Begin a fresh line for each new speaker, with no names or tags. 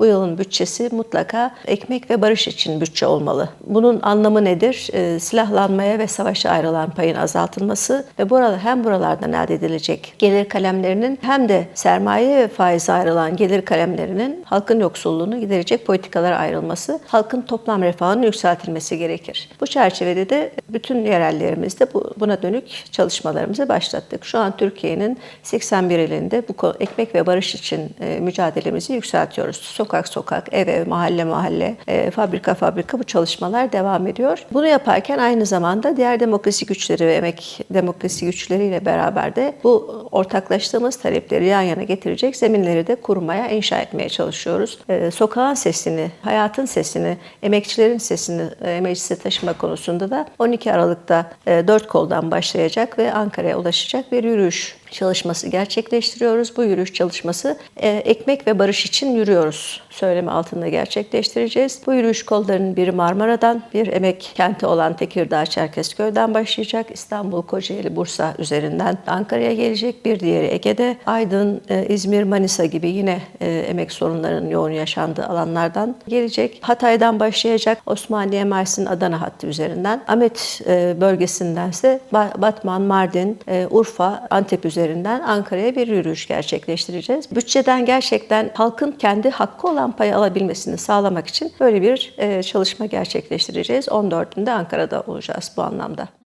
Bu yılın bütçesi mutlaka ekmek ve barış için bütçe olmalı. Bunun anlamı nedir? Ee, silahlanmaya ve savaşa ayrılan payın azaltılması ve burada hem buralardan elde edilecek gelir kalemlerinin hem de sermaye ve faize ayrılan gelir kalemlerinin halkın yoksulluğunu giderecek politikalara ayrılması, halkın toplam refahının yükseltilmesi gerekir. Bu çerçevede de bütün yerellerimizde bu, buna dönük çalışmalarımızı başlattık. Şu an Türkiye'nin 81 ilinde bu ekmek ve barış için e, mücadelemizi yükseltiyoruz. Sokak sokak, ev ev, mahalle mahalle, e, fabrika fabrika bu çalışmalar devam ediyor. Bunu yaparken aynı zamanda diğer demokrasi güçleri ve emek demokrasi güçleriyle beraber de bu ortaklaştığımız talepleri yan yana getirecek zeminleri de kurmaya, inşa etmeye çalışıyoruz. E, sokağın sesini, hayatın sesini, emekçilerin sesini e, meclise taşıma konusunda da 12 Aralık'ta e, dört koldan başlayacak ve Ankara'ya ulaşacak bir yürüyüş çalışması gerçekleştiriyoruz. Bu yürüyüş çalışması e, ekmek ve barış için yürüyoruz söylemi altında gerçekleştireceğiz. Bu yürüyüş kollarının biri Marmara'dan, bir emek kenti olan Tekirdağ Çerkezköy'den başlayacak. İstanbul, Kocaeli, Bursa üzerinden Ankara'ya gelecek. Bir diğeri Ege'de. Aydın, e, İzmir, Manisa gibi yine e, emek sorunlarının yoğun yaşandığı alanlardan gelecek. Hatay'dan başlayacak. Osmaniye, Mersin, Adana hattı üzerinden. Ahmet e, bölgesindense Ba- Batman, Mardin, Urfa, Antep üzerinden Ankara'ya bir yürüyüş gerçekleştireceğiz. Bütçeden gerçekten halkın kendi hakkı olan payı alabilmesini sağlamak için böyle bir e, çalışma gerçekleştireceğiz. 14'ünde Ankara'da olacağız bu anlamda.